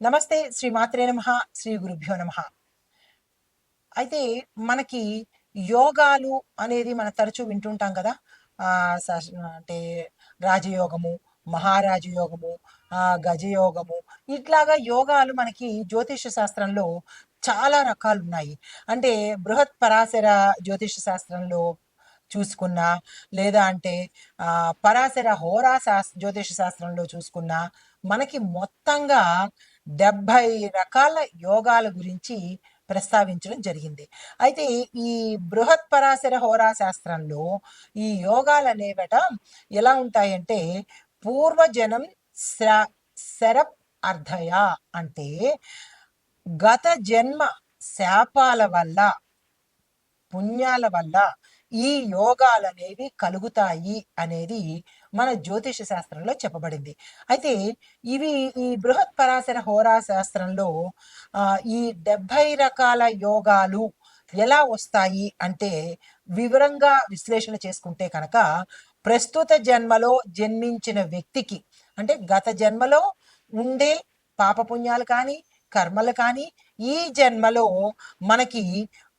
నమస్తే శ్రీ మాత్రే నమ శ్రీ గురుభ్యో నమ. అయితే మనకి యోగాలు అనేది మనం తరచూ వింటుంటాం కదా. అంటే రాజయోగము మహారాజయోగము గజయోగము ఇట్లాగా యోగాలు మనకి జ్యోతిష శాస్త్రంలో చాలా రకాలు ఉన్నాయి అంటే బృహత్ పరాశర జ్యోతిష శాస్త్రంలో చూసుకున్నా లేదా అంటే పరాశర హోరా శాస్ జ్యోతిష శాస్త్రంలో చూసుకున్నా మనకి మొత్తంగా డెబ్భై రకాల యోగాల గురించి ప్రస్తావించడం జరిగింది. అయితే ఈ బృహత్ పరాశర హోరా శాస్త్రంలో ఈ యోగాలు అనేవట ఎలా ఉంటాయంటే పూర్వజనం శ్ర శరప్ అర్ధయ అంటే గత జన్మ శాపాల వల్ల పుణ్యాల వల్ల ఈ యోగాలు అనేవి కలుగుతాయి అనేది మన జ్యోతిష శాస్త్రంలో చెప్పబడింది. అయితే ఇవి ఈ బృహత్ పరాశర హోరా శాస్త్రంలో ఈ డెబ్బై రకాల యోగాలు ఎలా వస్తాయి అంటే వివరంగా విశ్లేషణ చేసుకుంటే కనుక ప్రస్తుత జన్మలో జన్మించిన వ్యక్తికి అంటే గత జన్మలో ఉండే పాపపుణ్యాలు కానీ కర్మలు కానీ ఈ జన్మలో మనకి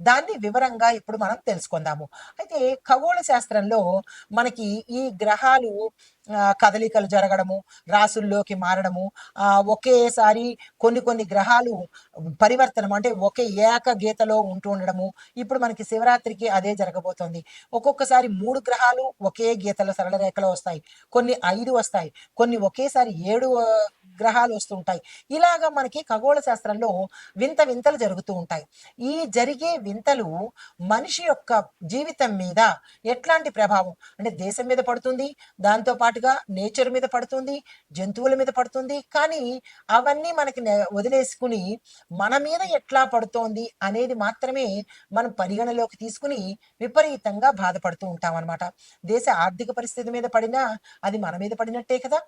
దాన్ని వివరంగా ఇప్పుడు మనం తెలుసుకుందాము. అయితే ఖగోళ శాస్త్రంలో మనకి ఈ గ్రహాలు కదలికలు జరగడము రాసుల్లోకి మారడము ఒకేసారి కొన్ని కొన్ని గ్రహాలు పరివర్తనం అంటే ఒకే ఏక గీతలో ఉంటూ ఉండడము. ఇప్పుడు మనకి శివరాత్రికి అదే జరగబోతోంది. ఒక్కొక్కసారి మూడు గ్రహాలు ఒకే గీతలో సరళ రేఖలో వస్తాయి. కొన్ని ఐదు వస్తాయి. కొన్ని ఒకేసారి ఏడు గ్రహాలు వస్తుంటాయి ఇలాగా మనకి ఖగోళ శాస్త్రంలో వింత వింతలు జరుగుతూ ఉంటాయి. ఈ జరిగే వింతలు మనిషి యొక్క జీవితం మీద ఎట్లాంటి ప్రభావం? అంటే దేశం మీద పడుతుంది దాంతో పాటుగా నేచర్ మీద పడుతుంది జంతువుల మీద పడుతుంది. కానీ అవన్నీ మనకి వదిలేసుకుని మన మీద ఎట్లా పడుతోంది అనేది మాత్రమే మనం పరిగణలోకి తీసుకుని విపరీతంగా బాధపడుతూ ఉంటాం అనమాట దేశ ఆర్థిక పరిస్థితి మీద పడినా అది మన మీద పడినట్టే కదా.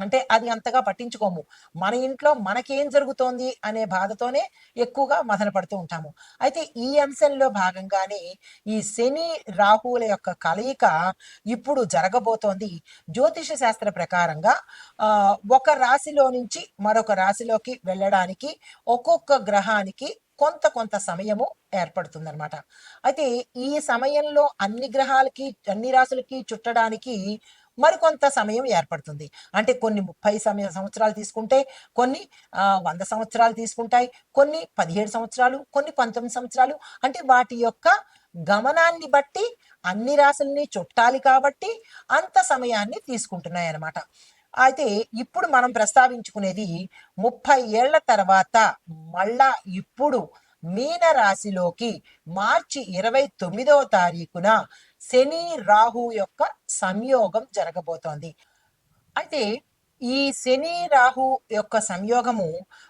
అంటే అది అంతగా పట్టించుకోము. మన ఇంట్లో మనకేం జరుగుతోంది అనే బాధతోనే ఎక్కువగా మదన పడుతూ ఉంటాము. అయితే ఈ అంశంలో భాగంగానే ఈ శని రాహువుల యొక్క కలయిక ఇప్పుడు జరగబోతోంది. జ్యోతిష శాస్త్ర ప్రకారంగా ఒక రాశిలో నుంచి మరొక రాశిలోకి వెళ్ళడానికి ఒక్కొక్క గ్రహానికి కొంత కొంత సమయము ఏర్పడుతుందన్నమాట. అయితే ఈ సమయంలో అన్ని గ్రహాలకి అన్ని రాశులకి చుట్టడానికి మరికొంత సమయం ఏర్పడుతుంది. అంటే కొన్ని ముప్పై సమయ సంవత్సరాలు తీసుకుంటే కొన్ని వంద సంవత్సరాలు తీసుకుంటాయి కొన్ని పదిహేడు సంవత్సరాలు కొన్ని పంతొమ్మిది సంవత్సరాలు. అంటే వాటి యొక్క గమనాన్ని బట్టి అన్ని రాశుల్ని చుట్టాలి కాబట్టి అంత సమయాన్ని తీసుకుంటున్నాయి అన్నమాట అయితే ఇప్పుడు మనం ప్రస్తావించుకునేది ముప్పై ఏళ్ళ తర్వాత మళ్ళా ఇప్పుడు మీన రాశిలోకి మార్చి ఇరవై తొమ్మిదవ తారీఖున శని రాహు యొక్క సంయోగం జరగబోతోంది. అయితే ఈ శని రాహు యొక్క సంయోగము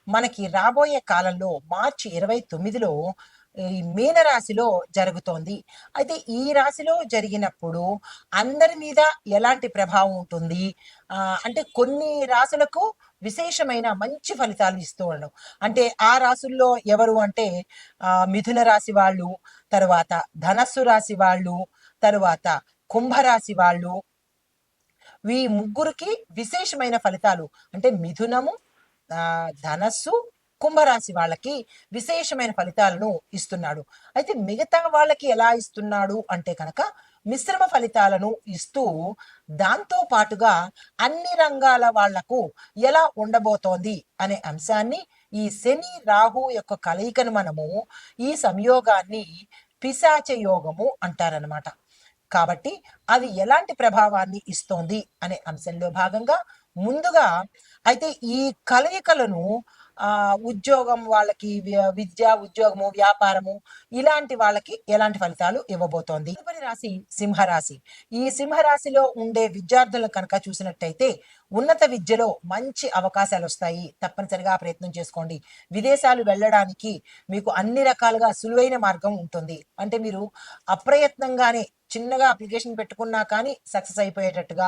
మనకి రాబోయే కాలంలో మార్చి ఇరవై తొమ్మిదిలో ఈ మీన రాశిలో జరుగుతోంది. అయితే ఈ రాశిలో జరిగినప్పుడు అందరి మీద ఎలాంటి ప్రభావం ఉంటుంది? అంటే కొన్ని రాశులకు విశేషమైన మంచి ఫలితాలు ఇస్తూ ఉండడం. అంటే ఆ రాశుల్లో ఎవరు అంటే ఆ, మిథున రాశి వాళ్ళు తరువాత ధనస్సు రాశి వాళ్ళు తరువాత కుంభరాశి వాళ్ళు. ఈ ముగ్గురికి విశేషమైన ఫలితాలు. అంటే మిథునము ఆ, ధనస్సు కుంభరాశి వాళ్ళకి విశేషమైన ఫలితాలను ఇస్తున్నాడు. అయితే మిగతా వాళ్ళకి ఎలా ఇస్తున్నాడు అంటే కనుక మిశ్రమ ఫలితాలను ఇస్తూ దాంతో పాటుగా అన్ని రంగాల వాళ్ళకు ఎలా ఉండబోతోంది అనే అంశాన్ని ఈ శని రాహు యొక్క కలయికను మనము ఈ సంయోగాన్ని పిశాచ యోగము అంటారనమాట కాబట్టి అది ఎలాంటి ప్రభావాన్ని ఇస్తోంది అనే అంశంలో భాగంగా ముందుగా అయితే ఈ కలయికలను ఉద్యోగం వాళ్ళకి విద్య ఉద్యోగము వ్యాపారము ఇలాంటి వాళ్ళకి ఎలాంటి ఫలితాలు ఇవ్వబోతోంది? తదుపరి రాశి సింహరాశి. ఈ సింహరాశిలో ఉండే విద్యార్థులను కనుక చూసినట్టయితే ఉన్నత విద్యలో మంచి అవకాశాలు వస్తాయి. తప్పనిసరిగా ప్రయత్నం చేసుకోండి. విదేశాలు వెళ్ళడానికి మీకు అన్ని రకాలుగా సులువైన మార్గం ఉంటుంది. అంటే మీరు అప్రయత్నంగానే చిన్నగా అప్లికేషన్ పెట్టుకున్నా కానీ సక్సెస్ అయిపోయేటట్టుగా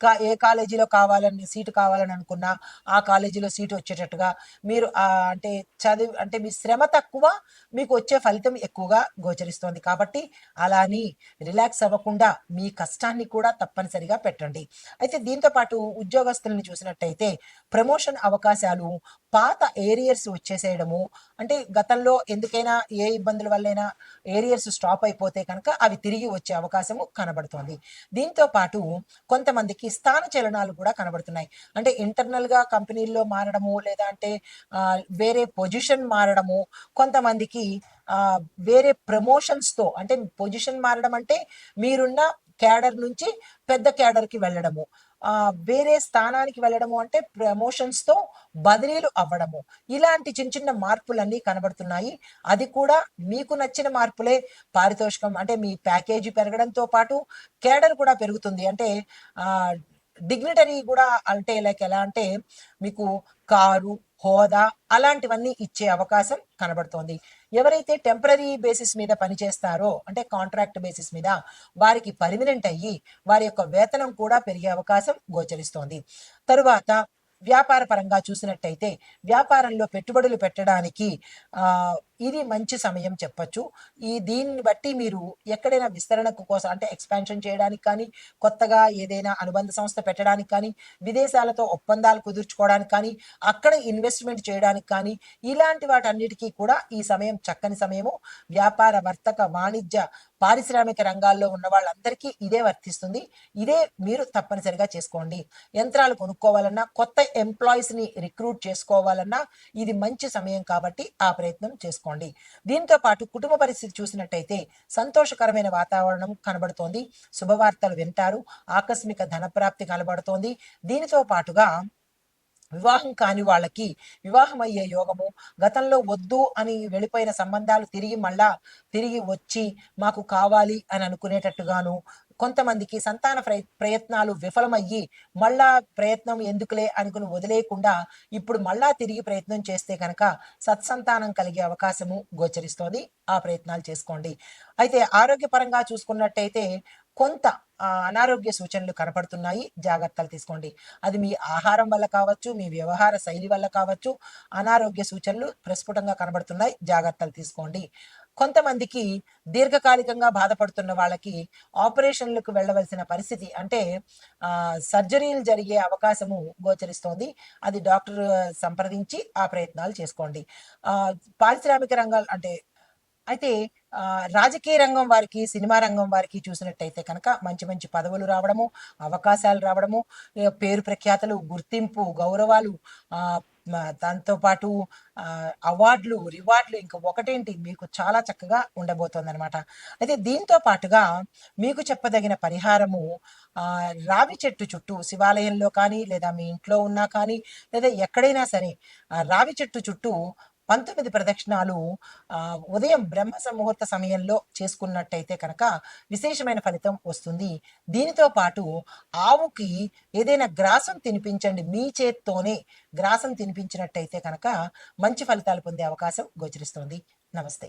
కా- ఏ కాలేజీలో కావాలని సీటు కావాలని అనుకున్నా ఆ కాలేజీలో సీటు వచ్చేటట్టుగా మీరు అంటే చదివి అంటే మీ శ్రమ తక్కువ మీకు వచ్చే ఫలితం ఎక్కువగా గోచరిస్తోంది. కాబట్టి అలా అని రిలాక్స్ అవ్వకుండా మీ కష్టాన్ని కూడా తప్పనిసరిగా పెట్టండి. అయితే దీంతో పాటు ఉద్యోగస్తులను చూసినట్టయితే ప్రమోషన్ అవకాశాలు పాత ఏరియర్స్ వచ్చేసేయడము. అంటే గతంలో ఎందుకైనా ఏ ఇబ్బందుల వల్లైనా ఏరియర్స్ స్టాప్ అయిపోతే కనుక అవి తిరిగి వచ్చే అవకాశము కనబడుతోంది. దీంతో పాటు కొంతమందికి స్థాన చలనాలు కూడా కనబడుతున్నాయి. అంటే ఇంటర్నల్గా కంపెనీల్లో మారడము లేదా అంటే వేరే పొజిషన్ మారడము కొంతమందికి వేరే ప్రమోషన్స్తో అంటే పొజిషన్ మారడం అంటే మీరున్న క్యాడర్ నుంచి పెద్ద క్యాడర్కి వెళ్ళడము. వేరే స్థానానికి వెళ్ళడము అంటే ప్రమోషన్స్తో బదిలీలు అవ్వడము. ఇలాంటి చిన్న చిన్న మార్పులన్నీ కనబడుతున్నాయి. అది కూడా మీకు నచ్చిన మార్పులే. పారితోషికం అంటే మీ ప్యాకేజీ పెరగడంతో పాటు కేడర్ కూడా పెరుగుతుంది. అంటే డిగ్నిటరీ కూడా అంటే లైక్ ఎలా అంటే మీకు కారు హోదా అలాంటివన్నీ ఇచ్చే అవకాశం కనబడుతోంది. ఎవరైతే టెంపరీ బేసిస్ మీద పనిచేస్తారో అంటే కాంట్రాక్ట్ బేసిస్ మీద వారికి పర్మినెంట్ అయ్యి వారి యొక్క వేతనం కూడా పెరిగే అవకాశం గోచరిస్తోంది. తరువాత వ్యాపార పరంగా చూసినట్టయితే వ్యాపారంలో పెట్టుబడులు పెట్టడానికి ఆ ఇది మంచి సమయం చెప్పచ్చు. ఈ దీన్ని బట్టి మీరు ఎక్కడైనా విస్తరణకు కోసం అంటే ఎక్స్పాన్షన్ చేయడానికి కానీ కొత్తగా ఏదైనా అనుబంధ సంస్థ పెట్టడానికి కానీ విదేశాలతో ఒప్పందాలు కుదుర్చుకోవడానికి కానీ అక్కడ ఇన్వెస్ట్మెంట్ చేయడానికి కానీ ఇలాంటి వాటన్నిటికీ కూడా ఈ సమయం చక్కని సమయము. వ్యాపార వర్తక వాణిజ్య పారిశ్రామిక రంగాల్లో ఉన్న వాళ్ళందరికీ ఇదే వర్తిస్తుంది. ఇదే మీరు తప్పనిసరిగా చేసుకోండి. యంత్రాలు కొనుక్కోవాలన్నా కొత్త ఎంప్లాయీస్ని రిక్రూట్ చేసుకోవాలన్నా ఇది మంచి సమయం కాబట్టి ఆ ప్రయత్నం చేసుకోండి. దీంతో పాటు కుటుంబ పరిస్థితి చూసినట్టయితే సంతోషకరమైన వాతావరణం కనబడుతోంది. శుభవార్తలు వింటారు. ఆకస్మిక ధనప్రాప్తి కనబడుతోంది. దీనితో పాటుగా వివాహం కాని వాళ్ళకి వివాహం అయ్యే యోగము గతంలో వద్దు అని వెళ్ళిపోయిన సంబంధాలు తిరిగి మళ్ళా తిరిగి వచ్చి మాకు కావాలి అని అనుకునేటట్టుగాను కొంతమందికి సంతాన ప్రయత్నాలు విఫలమయ్యి మళ్ళా ప్రయత్నం ఎందుకులే అనుకుని వదిలేయకుండా ఇప్పుడు మళ్ళా తిరిగి ప్రయత్నం చేస్తే కనుక సత్సంతానం కలిగే అవకాశము గోచరిస్తోంది. ఆ ప్రయత్నాలు చేసుకోండి. అయితే ఆరోగ్యపరంగా చూసుకున్నట్టయితే కొంత అనారోగ్య సూచనలు కనపడుతున్నాయి. జాగ్రత్తలు తీసుకోండి. అది మీ ఆహారం వల్ల కావచ్చు మీ వ్యవహార శైలి వల్ల కావచ్చు అనారోగ్య సూచనలు ప్రస్ఫుటంగా కనబడుతున్నాయి. జాగ్రత్తలు తీసుకోండి. కొంతమందికి దీర్ఘకాలికంగా బాధపడుతున్న వాళ్ళకి ఆపరేషన్లకు వెళ్ళవలసిన పరిస్థితి అంటే ఆ, సర్జరీలు జరిగే అవకాశము గోచరిస్తోంది. అది డాక్టర్ సంప్రదించి ఆ ప్రయత్నాలు చేసుకోండి. ఆ, పారిశ్రామిక రంగాలు అంటే అయితే రాజకీయ రంగం వారికి సినిమా రంగం వారికి చూసినట్టయితే కనుక మంచి మంచి పదవులు రావడము అవకాశాలు రావడము పేరు ప్రఖ్యాతలు గుర్తింపు గౌరవాలు దాంతోపాటు దాంతో పాటు అవార్డులు రివార్డులు ఇంకా ఒకటేంటి మీకు చాలా చక్కగా ఉండబోతోంది అనమాట అయితే దీంతో పాటుగా మీకు చెప్పదగిన పరిహారము రావి చెట్టు చుట్టూ శివాలయంలో కానీ లేదా మీ ఇంట్లో ఉన్నా కానీ లేదా ఎక్కడైనా సరే రావి చెట్టు చుట్టూ పంతొమ్మిది ప్రదక్షిణాలు ఉదయం బ్రహ్మ ముహూర్త సమయంలో చేసుకున్నట్టయితే కనుక విశేషమైన ఫలితం వస్తుంది. దీనితో పాటు ఆవుకి ఏదైనా గ్రాసం తినిపించండి మీ చేత్తోనే గ్రాసం తినిపించినట్టయితే కనుక మంచి ఫలితాలు పొందే అవకాశం గోచరిస్తుంది. నమస్తే.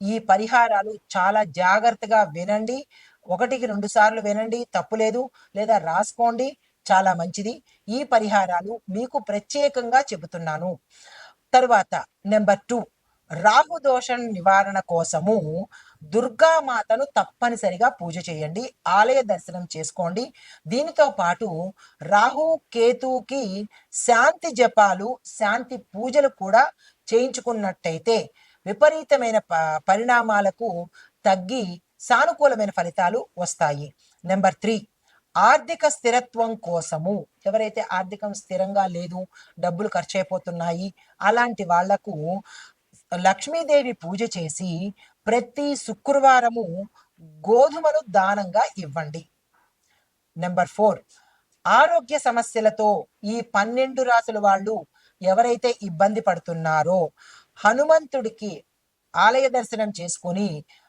ఈ పరిహారాలు చాలా జాగ్రత్తగా వినండి. ఒకటికి రెండు సార్లు వినండి తప్పులేదు లేదా రాసుకోండి చాలా మంచిది. ఈ పరిహారాలు మీకు ప్రత్యేకంగా చెబుతున్నాను. తర్వాత నెంబర్ టూ రాహు దోషం నివారణ కోసము దుర్గామాతను తప్పనిసరిగా పూజ చేయండి ఆలయ దర్శనం చేసుకోండి. దీనితో పాటు రాహు కేతుకి శాంతి జపాలు శాంతి పూజలు కూడా చేయించుకున్నట్టయితే విపరీతమైన ప- పరిణామాలకు తగ్గి సానుకూలమైన ఫలితాలు వస్తాయి. నెంబర్ త్రీ ఆర్థిక స్థిరత్వం కోసము. ఎవరైతే ఆర్థికం స్థిరంగా లేదు డబ్బులు ఖర్చు అయిపోతున్నాయి అలాంటి వాళ్ళకు లక్ష్మీదేవి పూజ చేసి ప్రతి శుక్రవారము గోధుమను దానంగా ఇవ్వండి. నెంబర్ ఫోర్ ఆరోగ్య సమస్యలతో ఈ పన్నెండు రాసుల వాళ్ళు ఎవరైతే ఇబ్బంది పడుతున్నారో హనుమంతుడికి ఆలయ దర్శనం చేసుకొని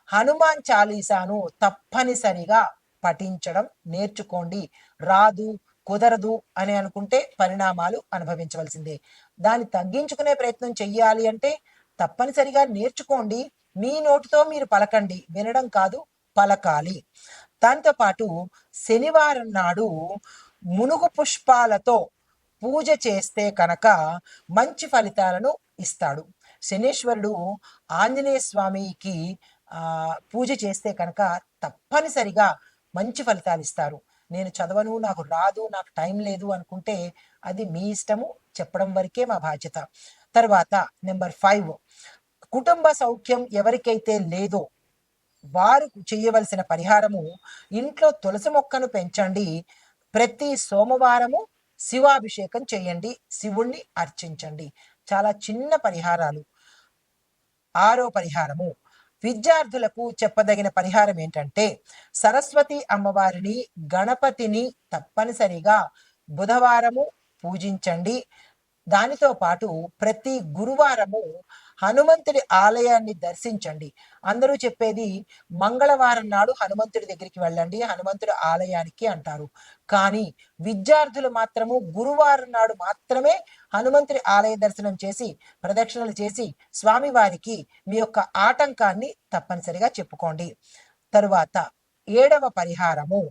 హనుమాన్ చాలీసాను తప్పనిసరిగా పఠించడం నేర్చుకోండి. రాదు కుదరదు అని అనుకుంటే పరిణామాలు అనుభవించవలసిందే. దాన్ని తగ్గించుకునే ప్రయత్నం చెయ్యాలి అంటే తప్పనిసరిగా నేర్చుకోండి. మీ నోటితో మీరు పలకండి. వినడం కాదు పలకాలి. దాంతో పాటు శనివారం నాడు మునుగు పుష్పాలతో పూజ చేస్తే కనుక మంచి ఫలితాలను ఇస్తాడు. శనీశ్వరుడు ఆంజనేయ స్వామికి ఆ పూజ చేస్తే కనుక తప్పనిసరిగా మంచి ఫలితాలు ఇస్తారు. నేను చదవను నాకు రాదు నాకు టైం లేదు అనుకుంటే అది మీ ఇష్టము చెప్పడం వరకే మా బాధ్యత. తర్వాత నెంబర్ ఫైవ్ కుటుంబ సౌఖ్యం ఎవరికైతే లేదో వారు చేయవలసిన పరిహారము ఇంట్లో తులసి మొక్కను పెంచండి. ప్రతి సోమవారము శివాభిషేకం చేయండి శివుణ్ణి అర్చించండి. చాలా చిన్న పరిహారాలు. ఆరో పరిహారము. విద్యార్థులకు చెప్పదగిన పరిహారం ఏంటంటే సరస్వతి అమ్మవారిని గణపతిని తప్పనిసరిగా బుధవారము పూజించండి. దానితో పాటు ప్రతి గురువారము హనుమంతుడి ఆలయాన్ని దర్శించండి. అందరూ చెప్పేది మంగళవారం నాడు హనుమంతుడి దగ్గరికి వెళ్ళండి హనుమంతుడి ఆలయానికి అంటారు. కానీ విద్యార్థులు మాత్రము గురువారం నాడు మాత్రమే హనుమంతుడి ఆలయ దర్శనం చేసి ప్రదక్షిణలు చేసి స్వామివారికి మీ యొక్క ఆటంకాన్ని తప్పనిసరిగా చెప్పుకోండి. తరువాత ఏడవ పరిహారము.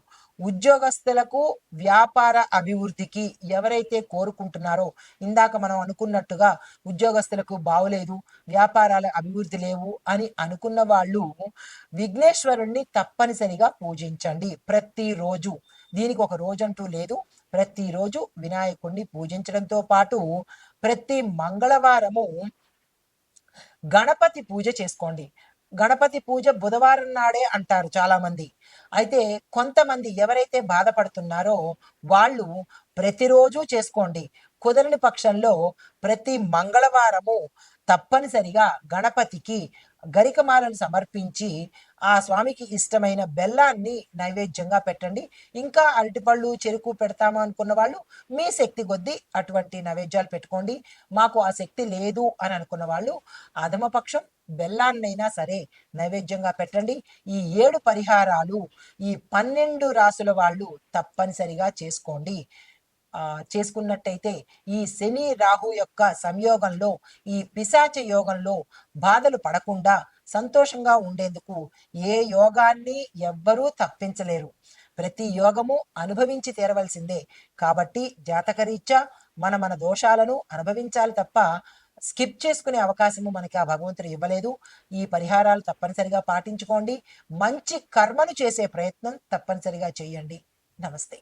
ఉద్యోగస్తులకు వ్యాపార అభివృద్ధికి ఎవరైతే కోరుకుంటున్నారో ఇందాక మనం అనుకున్నట్టుగా ఉద్యోగస్తులకు బావులేదు వ్యాపారాల అభివృద్ధి లేవు అని అనుకున్న వాళ్ళు విఘ్నేశ్వరుణ్ణి తప్పనిసరిగా పూజించండి. ప్రతిరోజు దీనికి ఒక రోజంటూ లేదు. ప్రతిరోజు వినాయకుడిని పూజించడంతో పాటు ప్రతి మంగళవారము గణపతి పూజ చేసుకోండి. గణపతి పూజ బుధవారం నాడే అంటారు చాలా మంది అయితే కొంతమంది ఎవరైతే బాధపడుతున్నారో వాళ్ళు ప్రతిరోజు చేసుకోండి. కుదరని పక్షంలో ప్రతి మంగళవారము తప్పనిసరిగా గణపతికి గరికమాలను సమర్పించి ఆ స్వామికి ఇష్టమైన బెల్లాన్ని నైవేద్యంగా పెట్టండి. ఇంకా అరటిపళ్ళు చెరుకు పెడతాము అనుకున్న వాళ్ళు మీ శక్తి కొద్దీ అటువంటి నైవేద్యాలు పెట్టుకోండి. మాకు ఆ శక్తి లేదు అని అనుకున్న వాళ్ళు ఆదమపక్షం బెల్లాన్నైనా సరే నైవేద్యంగా పెట్టండి. ఈ ఏడు పరిహారాలు ఈ పన్నెండు రాసుల వాళ్ళు తప్పనిసరిగా చేసుకోండి. ఆ చేసుకున్నట్టయితే ఈ శని రాహు యొక్క సంయోగంలో ఈ పిశాచ యోగంలో బాధలు పడకుండా సంతోషంగా ఉండేందుకు ఏ యోగాన్ని ఎవ్వరూ తప్పించలేరు. ప్రతి యోగము అనుభవించి తీరవలసిందే. కాబట్టి జాతకరీత్యా మన మన దోషాలను అనుభవించాలి తప్ప స్కిప్ చేసుకునే అవకాశము మనకి ఆ భగవంతుడు ఇవ్వలేదు. ఈ పరిహారాలు తప్పనిసరిగా పాటించుకోండి. మంచి కర్మను చేసే ప్రయత్నం తప్పనిసరిగా చేయండి. నమస్తే.